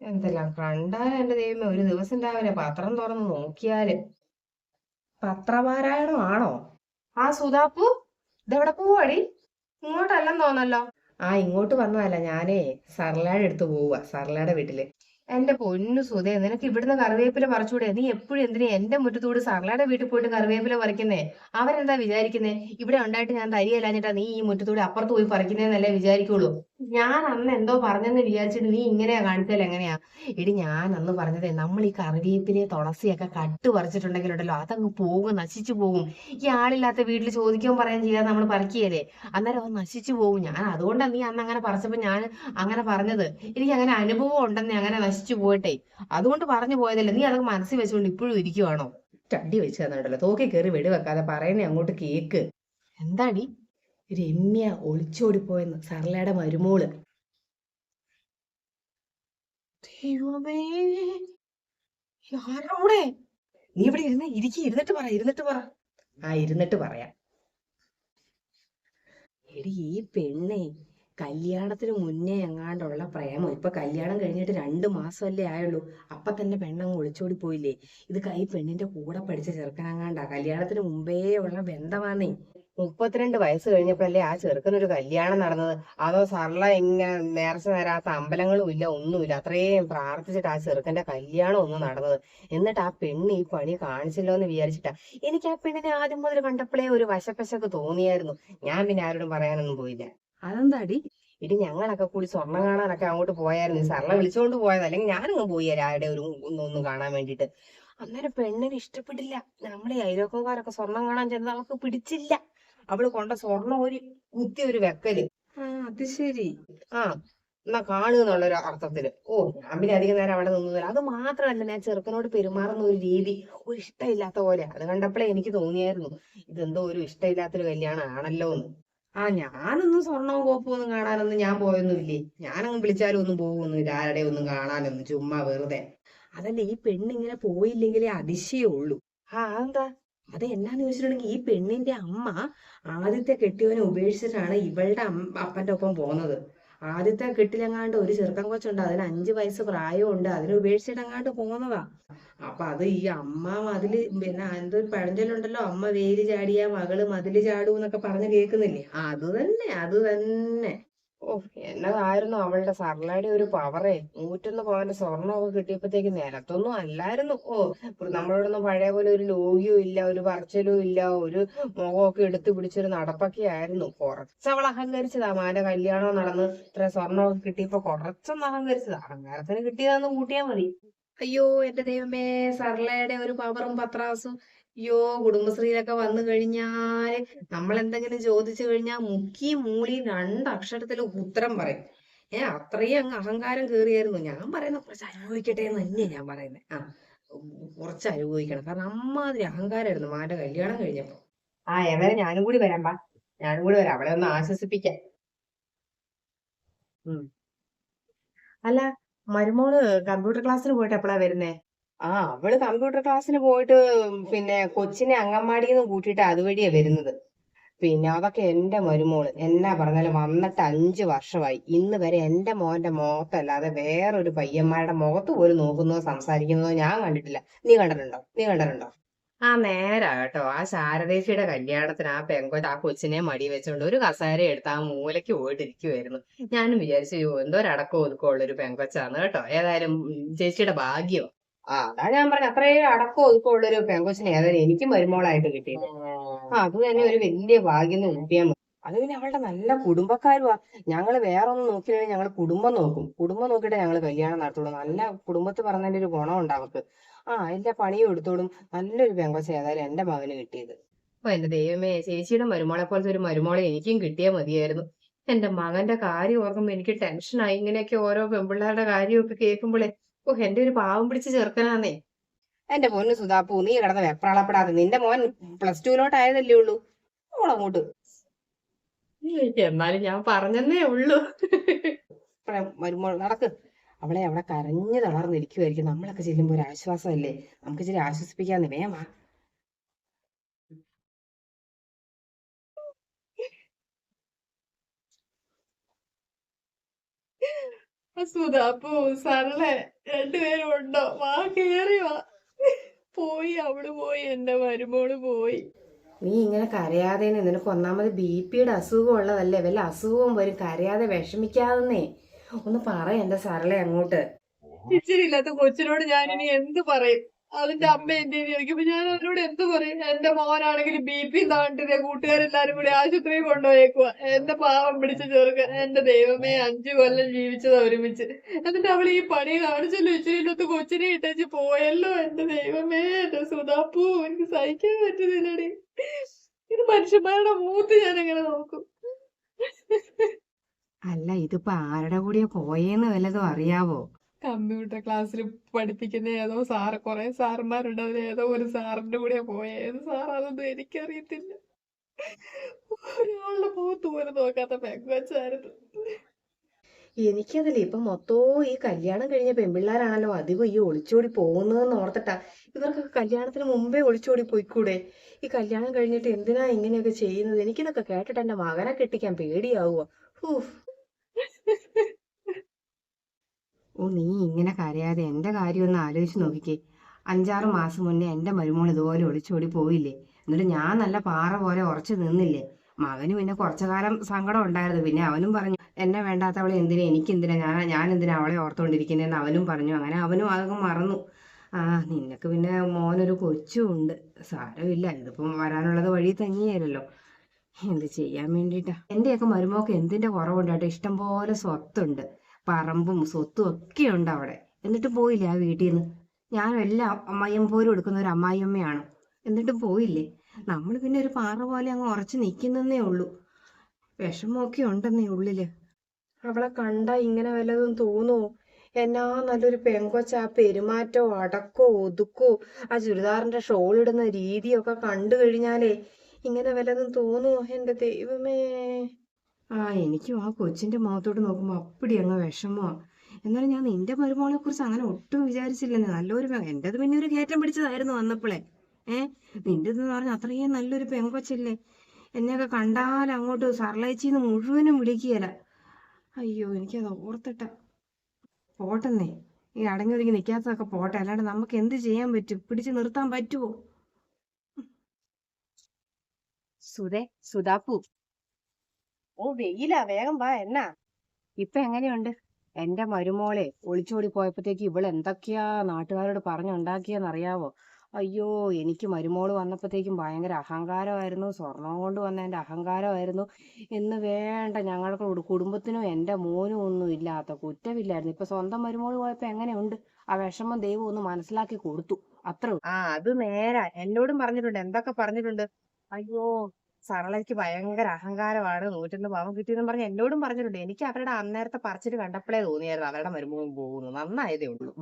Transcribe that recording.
എന്തെല്ലാം കണ്ടാൽ എന്റെ ദൈവമേ ഒരു ദിവസം രാവിലെ പത്രം തുറന്ന് നോക്കിയാൽ. പത്രപാരായണമാണോ? ആ സുധാപ്പു ഇതെവിടെ പോവാടി? ഇങ്ങോട്ടല്ലെന്ന് തോന്നല്ലോ. ആ ഇങ്ങോട്ട് വന്നതല്ല ഞാനേ സർലയുടെ അടുത്ത് പോവുക സർലയുടെ വീട്ടിൽ. എന്റെ പൊന്നു സുധേ നിനക്ക് ഇവിടുന്ന് കറിവേപ്പില പറിച്ചൂടെ? നീ എപ്പോഴും എന്തിനാ എന്റെ മുറ്റത്തൂടെ സർലയുടെ വീട്ടിൽ പോയിട്ട് കറിവേപ്പില പറിക്കുന്നേ? അവരെന്താ വിചാരിക്കുന്നേ? ഇവിടെ ഉണ്ടായിട്ട് ഞാൻ തരികയില്ലാഞ്ഞിട്ടാ നീ ഈ മുറ്റത്തൂടെ അപ്പുറത്ത് പോയി പറിക്കുന്നേന്നല്ലേ വിചാരിക്കുള്ളൂ. ഞാൻ അന്ന് എന്തോ പറഞ്ഞെന്ന് വിചാരിച്ചിട്ട് നീ ഇങ്ങനെയാ കാണിച്ചാൽ എങ്ങനെയാ? എടി ഞാൻ അന്ന് പറഞ്ഞതേ നമ്മൾ ഈ കറിവേപ്പിലെ തുളസിയൊക്കെ കട്ട് പറിച്ചിട്ടുണ്ടെങ്കിലുണ്ടല്ലോ അതങ്ങ് പോകും നശിച്ചു പോകും. ഈ ആളില്ലാത്ത വീട്ടിൽ ചോദിക്കുകയും പറയാൻ ചെയ്യാതെ നമ്മൾ പറിക്കുകയല്ലേ? അന്നേരം അത് നശിച്ചു പോകും. ഞാൻ അതുകൊണ്ടാണ് നീ അന്ന് അങ്ങനെ പറിച്ചപ്പോ ഞാൻ അങ്ങനെ പറഞ്ഞത്. എനിക്ക് അങ്ങനെ അനുഭവം ഉണ്ടെന്ന് അങ്ങനെ നശിച്ചു പോയിട്ടെ. അതുകൊണ്ട് പറഞ്ഞു പോയതല്ലേ നീ അതൊക്കെ മനസ്സിൽ വെച്ചുകൊണ്ട് ഇപ്പോഴും ഇരിക്കുവാണോ? ചണ്ടി വെച്ച് തന്നിട്ടല്ലോ. തോക്കി കയറി വെടിവെക്കാതെ പറയുന്നേ അങ്ങോട്ട് കേക്ക്. എന്താടി? രമ്യ ഒളിച്ചോടിപ്പോയെന്ന് സർലയുടെ മരുമോൾ. നീ ഇവിടെ ഇരുന്ന് ഇരിക്കി. ഇരുന്നിട്ട് പറ ഇരുന്നിട്ട് പറ. ആ ഇരുന്നിട്ട് പറയാം. എടി ഈ പെണ്ണെ കല്യാണത്തിന് മുന്നേ എങ്ങാണ്ടുള്ള പ്രേമം. ഇപ്പൊ കല്യാണം കഴിഞ്ഞിട്ട് രണ്ട് മാസമല്ലേ ആയുള്ളൂ. അപ്പൊ തന്നെ പെണ്ണങ്ങ് ഒളിച്ചോടി പോയില്ലേ? ഇത് കൈ പെണ്ണിന്റെ കൂടെ പഠിച്ച ചെറുക്കനങ്ങാണ്ടാ? കല്യാണത്തിന് മുമ്പേ ഉള്ള ബന്ധമാന്നേ. മുപ്പത്തിരണ്ട് വയസ്സ് കഴിഞ്ഞപ്പോഴല്ലേ ആ ചെറുക്കനൊരു കല്യാണം നടന്നത്. അതോ സർള ഇങ്ങനെ നേർച്ച നേരാത്ത അമ്പലങ്ങളും ഇല്ല ഒന്നുമില്ല. അത്രയും പ്രാർത്ഥിച്ചിട്ട് ആ ചെറുക്കന്റെ കല്യാണം ഒന്ന് നടന്നത്. എന്നിട്ട് ആ പെണ്ണ് ഈ പണി കാണിച്ചല്ലോ എന്ന് വിചാരിച്ചിട്ടാ. എനിക്ക് ആ പെണ്ണിനെ ആദ്യം മുതൽ കണ്ടപ്പോഴേ ഒരു വശപ്പശക്ക് തോന്നിയായിരുന്നു. ഞാൻ പിന്നെ ആരോടും പറയാനൊന്നും പോയില്ല. അതെന്താടി? ഇടി ഞങ്ങളൊക്കെ കൂടി സ്വർണം കാണാനൊക്കെ അങ്ങോട്ട് പോയായിരുന്നു. സാറിനെ വിളിച്ചോണ്ട് വിളിച്ചുകൊണ്ട് പോയത്. അല്ലെങ്കിൽ ഞാനങ്ങ് പോയി ആരുടെ ഒരു ഒന്നും കാണാൻ വേണ്ടിട്ട് അന്നേരം പെണ്ണിന് ഇഷ്ടപ്പെട്ടില്ല നമ്മളെ അയലോക്കക്കാരൊക്കെ സ്വർണം കാണാൻ ചെന്നത് അവൾക്ക് പിടിച്ചില്ല. അവൾ കൊണ്ട സ്വർണം ഒരു കുത്തി ഒരു വെക്കൽ. ആ അത് ശരി. ആ എന്നാ കാണുക ഒരു അർത്ഥത്തിൽ. ഓ ഞാൻ പിന്നെ അധികം നേരം അവിടെ നിന്നില്ല അത് മാത്രമല്ല ഞാൻ ചെറുക്കനോട് പെരുമാറുന്ന ഒരു രീതി ഒരു ഇഷ്ടമില്ലാത്ത പോലെ. അത് കണ്ടപ്പോഴേ എനിക്ക് തോന്നിയായിരുന്നു. ഇതെന്തോ ഒരു ഇഷ്ടമില്ലാത്തൊരു കല്യാണം ആണല്ലോ എന്ന് ആ ഞാനൊന്നും സ്വർണവും കോപ്പും ഒന്നും കാണാനൊന്നും ഞാൻ പോയൊന്നുമില്ലേ? ഞാനങ്ങ് വിളിച്ചാലും ഒന്നും പോകുന്നില്ല. ആരുടെ ഒന്നും കാണാനൊന്നും. ചുമ്മാ വെറുതെ. അതല്ല ഈ പെണ്ണിങ്ങനെ പോയില്ലെങ്കിലേ അതിശയുള്ളൂ ആ അതെന്താ? അത് എന്നാന്ന് ചോദിച്ചിട്ടുണ്ടെങ്കിൽ ഈ പെണ്ണിന്റെ അമ്മ ആദ്യത്തെ കെട്ടിയവനെ ഉപേക്ഷിച്ചിട്ടാണ് ഇവളുടെ അപ്പന്റെ ഒപ്പം പോകുന്നത് ആദ്യത്തെ കെട്ടിലെങ്ങാണ്ട് ഒരു ചെറുക്കൻ കൊച്ചുണ്ട്. അതിന് അഞ്ചു വയസ്സ് പ്രായമുണ്ട് അതിനെ ഉപേക്ഷിച്ചിട്ടെങ്ങാണ്ട് പോകുന്നതാ. അപ്പൊ അത് ഈ അമ്മ മതിൽ പിന്നെ എന്തോ പഴഞ്ചൊല്ലുണ്ടല്ലോ? അമ്മ വേലി ചാടിയ മകൾ മതിൽ ചാടൂ എന്നൊക്കെ പറഞ്ഞു കേൾക്കുന്നില്ലേ? അത് തന്നെ അത് തന്നെ. ഓ എന്നതായിരുന്നു അവളുടെ സർലയുടെ ഒരു പവറേ. നൂറ്റൊന്ന് പവന്റെ സ്വർണമൊക്കെ കിട്ടിയപ്പോഴത്തേക്ക് നിലത്തൊന്നും അല്ലായിരുന്നു. ഓ നമ്മളോടൊന്നും പഴയ പോലെ ഒരു ലോകിയും ഇല്ല ഒരു പറച്ചലും ഇല്ല ഒരു മുഖമൊക്കെ എടുത്തു പിടിച്ചൊരു നടപ്പൊക്കെ ആയിരുന്നു. കുറച്ച് അവൾ അഹങ്കരിച്ചതാ. മാന്റെ കല്യാണം നടന്ന് ഇത്ര സ്വർണമൊക്കെ കിട്ടിയപ്പോ കുറച്ചൊന്ന് അഹങ്കരിച്ചതാ. അഹങ്കാരത്തിന് കിട്ടിയതെന്ന് കൂട്ടിയാ മതി. അയ്യോ എന്റെ ദൈവമേ സർലയുടെ ഒരു പവറും പത്രാസും. അയ്യോ കുടുംബശ്രീയിലൊക്കെ വന്നു കഴിഞ്ഞാൽ നമ്മൾ എന്തെങ്കിലും ചോദിച്ചു കഴിഞ്ഞാൽ മുക്കി മൂളി രണ്ട് അക്ഷരത്തിൽ ഉത്തരം പറയും. ഏ അത്രയും അങ്ങ് അഹങ്കാരം കേറിയായിരുന്നു ഞാൻ പറയുന്ന കുറച്ച് അനുഭവിക്കട്ടെ എന്ന് തന്നെയാ ഞാൻ പറയുന്നത് ആ കുറച്ച് അനുഭവിക്കണം. കാരണം അമ്മാതിരി അഹങ്കാരമായിരുന്നു മാന്റെ കല്യാണം കഴിഞ്ഞപ്പോ. ആ എന്നാലും ഞാനും കൂടി വരാം പാ ഞാനും കൂടി വരാം. അവളെ ഒന്ന് ആശ്വസിപ്പിക്കാൻ ഉം. അല്ല മരുമോൾ കമ്പ്യൂട്ടർ ക്ലാസ്സിന് പോയിട്ട് എപ്പോഴാ വരുന്നേ? ആ അവൾ കമ്പ്യൂട്ടർ ക്ലാസ്സിന് പോയിട്ട് പിന്നെ കൊച്ചിനെ അങ്കൻവാടിയിൽ നിന്ന് കൂട്ടിയിട്ട് അതുവഴിയാ വരുന്നത്. പിന്നെ അതൊക്കെ എന്റെ മരുമോൾ എന്നാ പറഞ്ഞാലും വന്നിട്ട് അഞ്ചു വർഷമായി. ഇന്ന് വരെ എന്റെ മോന്റെ മുഖത്തല്ലാതെ വേറൊരു പയ്യന്മാരുടെ മുഖത്ത് പോലും നോക്കുന്നതോ സംസാരിക്കുന്നതോ ഞാൻ കണ്ടിട്ടില്ല. നീ കണ്ടിട്ടുണ്ടോ? നീ കണ്ടിട്ടുണ്ടോ? ആ നേരാ കേട്ടോ. ആ ശാരദേശിയുടെ കല്യാണത്തിന് ആ പെങ്കൊച്ച് ആ കൊച്ചിനെ മടി വെച്ചോണ്ട് ഒരു കസേര എടുത്ത് ആ മൂലയ്ക്ക് പോയിട്ടിരിക്കുവായിരുന്നു. ഞാനും വിചാരിച്ചു "അയ്യോ, എന്തോ ഒരടക്കം അടക്കം ഒതുക്കം ഉള്ള ഒരു പെങ്കൊച്ചാണ് കേട്ടോ. ഏതായാലും ചേച്ചിയുടെ ഭാഗ്യം. ആ അതാ ഞാൻ പറഞ്ഞ അത്രയും അടക്കം ഒതുക്കം ഉള്ള ഒരു പെങ്കൊച്ചിനെ ഏതായാലും എനിക്കും മരുമോളായിട്ട് കിട്ടിയത് ആ അത് തന്നെ ഒരു വലിയ ഭാഗ്യം എന്ന് കൂട്ടിയാൽ മതി അത് പിന്നെ അവളുടെ നല്ല കുടുംബക്കാരുവാ. ഞങ്ങൾ വേറെ ഒന്നും നോക്കിയില്ലെങ്കിൽ ഞങ്ങൾ കുടുംബം നോക്കും. കുടുംബം നോക്കിയിട്ടേ ഞങ്ങൾ കല്യാണം നടത്തുള്ളൂ. നല്ല കുടുംബത്തിൽ പറഞ്ഞതിന്റെ ഒരു ഗുണം ഉണ്ട് അവർക്ക് ആ എല്ലാ പണിയും എടുത്തോളും. നല്ലൊരു പെങ്കൊച്ച ഏതായാലും എന്റെ മകന് കിട്ടിയത്. ഓ എന്റെ ദൈവമേ ചേച്ചിയുടെ മരുമോളെ പോലത്തെ ഒരു മരുമോളെ എനിക്കും കിട്ടിയാൽ മതിയായിരുന്നു. എന്റെ മകന്റെ കാര്യം ഓർക്കുമ്പോ എനിക്ക് ടെൻഷനായി ഇങ്ങനെയൊക്കെ ഓരോ പെൺപിള്ളേരുടെ കാര്യമൊക്കെ കേൾക്കുമ്പോഴേ ഓ എന്റെ ഒരു പാവം പിടിച്ച് ചെറുക്കനാന്നേ. എന്റെ പൊന്ന് സുധാപ്പു നീ കിടന്ന് വെപ്രാളപ്പെടാതെ. നിന്റെ മോൻ പ്ലസ് ടുവിലോട്ടായതല്ലേ ഉള്ളൂ. ഓളങ്ങോട്ട് എന്നാലും ഞാൻ പറഞ്ഞെന്നേ ഉള്ളൂ. മരുമോൾ നടക്ക്. അവളെ അവിടെ കരഞ്ഞു തളർന്നിരിക്കുമായിരിക്കും നമ്മളൊക്കെ ചെല്ലുമ്പോ ഒരു ആശ്വാസമല്ലേ? നമുക്ക് ഇച്ചിരി ആശ്വസിപ്പിക്കാൻ വേമാ സുധാപ്പു സരളെ രണ്ടുപേരും ഉണ്ടോ? വാ കേറി വാ. പോയി അവൾ പോയി എന്റെ മരുമോൾ പോയി. നീ ഇങ്ങനെ കരയാതെ നിനക്ക് ഒന്നാമത് ബി പിയുടെ അസുഖം ഉള്ളതല്ലേ? വല്ല അസുഖവും വരും. കരയാതെ വിഷമിക്കാതെന്നേ ഒന്ന് പറ എന്റെ സരളെ അങ്ങോട്ട്. ഇച്ചിരി ഇല്ലാത്ത കൊച്ചിനോട് ഞാൻ ഇനി എന്ത് പറയും? അതിന്റെ അമ്മ എന്റെ ചോദിക്കുമ്പോ ഞാൻ അവരോട് എന്ത് പറയും? എന്റെ മോനാണെങ്കിൽ ബി പി താണ്ടിന്റെ കൂട്ടുകാരെല്ലാരും കൂടി ആശുപത്രിയിൽ കൊണ്ടുപോയേക്കുക എന്റെ പാവം പിടിച്ച ചെറുക്കൻ എന്റെ ദൈവമേ അഞ്ചു കൊല്ലം ജീവിച്ചത് ഒരുമിച്ച്. എന്നിട്ട് അവൾ ഈ പണി കാണിച്ചല്ലോ ഇച്ചിരി ഇല്ലാത്ത കൊച്ചിനെ ഇട്ടേച്ച് പോയല്ലോ. എന്റെ ദൈവമേ എന്റെ സുതാപ്പു എനിക്ക് സഹിക്കാൻ പറ്റുന്നില്ലടി. ഇത് മനുഷ്യന്മാരുടെ മൂത്ത് ഞാൻ എങ്ങനെ നോക്കും. അല്ല ഇതിപ്പോ ആരുടെ കൂടിയാ പോയേന്ന് വല്ലതും അറിയാവോ? കമ്പ്യൂട്ടർ ക്ലാസ്സിൽ പഠിപ്പിക്കുന്ന ഏതോ സാറ് കുറെ സാറന്മാരുണ്ട്. അതിൽ ഏതോ ഒരു സാറിന്റെ കൂടെ പോയ. ഏത് സാറാണെന്നൊന്നും എനിക്കറിയത്തില്ല. ഒരാളുടെ മുഖത്ത് പോലും നോക്കാത്ത പെങ്കൊച്ചായിരുന്നു. എനിക്കതല്ലേ ഇപ്പൊ മൊത്തവും ഈ കല്യാണം കഴിഞ്ഞ പെൺപിള്ളേരാണല്ലോ അധികം ഈ ഒളിച്ചോടി പോകുന്നതെന്ന് ഓർത്തിട്ടാ. ഇവർക്കൊക്കെ കല്യാണത്തിന് മുമ്പേ ഒളിച്ചോടി പോയിക്കൂടെ? ഈ കല്യാണം കഴിഞ്ഞിട്ട് എന്തിനാ ഇങ്ങനെയൊക്കെ ചെയ്യുന്നത്? എനിക്കിതൊക്കെ കേട്ടിട്ട് എന്റെ മകനെ കെട്ടിക്കാൻ പേടിയാവുക ഹൂഫ് ഓ നീ ഇങ്ങനെ കരയാതെ എന്റെ കാര്യം ഒന്ന് ആലോചിച്ച് നോക്കിക്കേ. അഞ്ചാറ് മാസം മുന്നേ എന്റെ മരുമോൾ ഇതുപോലെ ഒളിച്ചോടി പോയില്ലേ? എന്നിട്ട് ഞാൻ നല്ല പാറ പോലെ ഉറച്ചു നിന്നില്ലേ? മകന് പിന്നെ കുറച്ചു കാലം സങ്കടം ഉണ്ടായിരുന്നു. പിന്നെ അവനും പറഞ്ഞു എന്നെ വേണ്ടാത്തവളെ എന്തിനാ? എനിക്ക് എന്തിനാ? ഞാൻ ഞാൻ എന്തിനാ അവളെ ഓർത്തുകൊണ്ടിരിക്കുന്നതെന്ന് അവനും പറഞ്ഞു. അങ്ങനെ അവനും അതൊക്കെ മറന്നു. ആ നിനക്ക് പിന്നെ മോനൊരു കൊച്ചും ഉണ്ട്. സാരമില്ല. ഇതിപ്പം വരാനുള്ളത് വഴി തന്നെയായിരുന്നല്ലോ എന്ത് ചെയ്യാൻ വേണ്ടിയിട്ടാ എന്റെയൊക്കെ മരുമോക്ക് എന്തിന്റെ കുറവുണ്ടായിട്ട് ഇഷ്ടം പോലെ സ്വത്തുണ്ട്. പറമ്പും സ്വത്തും ഒക്കെ ഉണ്ട് അവിടെ. എന്നിട്ട് പോയില്ലേ ആ വീട്ടിൽ നിന്ന് ഞാനും എല്ലാം അമ്മായിയം പോലും എടുക്കുന്ന ഒരു അമ്മായിയമ്മയാണ്. എന്നിട്ടും പോയില്ലേ? നമ്മൾ പിന്നെ ഒരു പാറ പോലെ അങ്ങ് ഉറച്ചു നിൽക്കുന്നേ ഉള്ളൂ. വിഷമമൊക്കെ ഉണ്ടെന്നേ ഉള്ളിൽ. അവളെ കണ്ടാ ഇങ്ങനെ വല്ലതും തോന്നുവോ എന്നാ നല്ലൊരു പെങ്കൊച്ച ആ പെരുമാറ്റോ അടക്കോ ഒതുക്കോ ആ ചുരിദാറിന്റെ ഷോൾ ഇടുന്ന രീതിയൊക്കെ കണ്ടു കഴിഞ്ഞാലേ ഇങ്ങനെ വല്ലതും തോന്നുവോ എന്റെ ദൈവമേ? ആ എനിക്കും ആ കൊച്ചിന്റെ മുഖത്തോട്ട് നോക്കുമ്പോ അപ്പടി അങ്ങ് വിഷമമാ എന്നാലും ഞാൻ നിന്റെ മരുമോളെ കുറിച്ച് അങ്ങനെ ഒട്ടും വിചാരിച്ചില്ലെന്ന്. നല്ലൊരു എന്റേത് പിന്നെ ഒരു കയറ്റം പിടിച്ചതായിരുന്നു വന്നപ്പോളെ. ഏ നിന്റേതെന്ന് പറഞ്ഞ അത്രയും നല്ലൊരു പെങ്കൊച്ചല്ലേ. എന്നെയൊക്കെ കണ്ടാൽ അങ്ങോട്ട് സർലയിച്ചിന്ന് മുഴുവനും വിളിക്കുകയില്ല അയ്യോ എനിക്കത് ഓർത്തിട്ട. പോട്ടെന്നേ. ഈ അടങ്ങി ഒതുങ്ങി നിൽക്കാത്തതൊക്കെ പോട്ടെ. അല്ലാണ്ട് നമുക്ക് എന്ത് ചെയ്യാൻ പറ്റും? പിടിച്ചു നിർത്താൻ പറ്റുമോ സുധേ സുധാപ്പു. ഓ വെയിലാ വേഗം വാ എന്നാ? ഇപ്പൊ എങ്ങനെയുണ്ട്? എന്റെ മരുമോളെ ഒളിച്ചോടി പോയപ്പോഴത്തേക്ക് ഇവൾ എന്തൊക്കെയാ നാട്ടുകാരോട് പറഞ്ഞുണ്ടാക്കിയെന്നറിയാവോ? അയ്യോ എനിക്ക് മരുമോൾ വന്നപ്പോഴത്തേക്കും ഭയങ്കര അഹങ്കാരമായിരുന്നു. സ്വർണം കൊണ്ട് വന്ന എന്റെ അഹങ്കാരമായിരുന്നു. എന്ന് വേണ്ട ഞങ്ങൾക്ക് കുടു- കുടുംബത്തിനും എന്റെ മോനും ഒന്നും ഇല്ലാത്ത കുറ്റമില്ലായിരുന്നു. ഇപ്പൊ സ്വന്തം മരുമോൾ പോയപ്പോ എങ്ങനെയുണ്ട്? ആ വിഷമം ദൈവം ഒന്ന് മനസ്സിലാക്കി കൊടുത്തു. അത്രേ ആ അത് നേരാ. എന്നോടും പറഞ്ഞിട്ടുണ്ട്. എന്തൊക്കെ പറഞ്ഞിട്ടുണ്ട്? അയ്യോ സരളയ്ക്ക് ഭയങ്കര അഹങ്കാരമാണ്. നൂറ്റൊന്ന് പാവം കിട്ടിയെന്ന് പറഞ്ഞ് എന്നോടും പറഞ്ഞിട്ടുണ്ട്. എനിക്ക് അവരുടെ അന്നേരത്തെ പറിച്ചിട്ട് കണ്ടപ്പോഴേ തോന്നിയായിരുന്നു അവരുടെ മരുമോൻ പോകുന്നു. നന്നായതേ ഉള്ളൂ.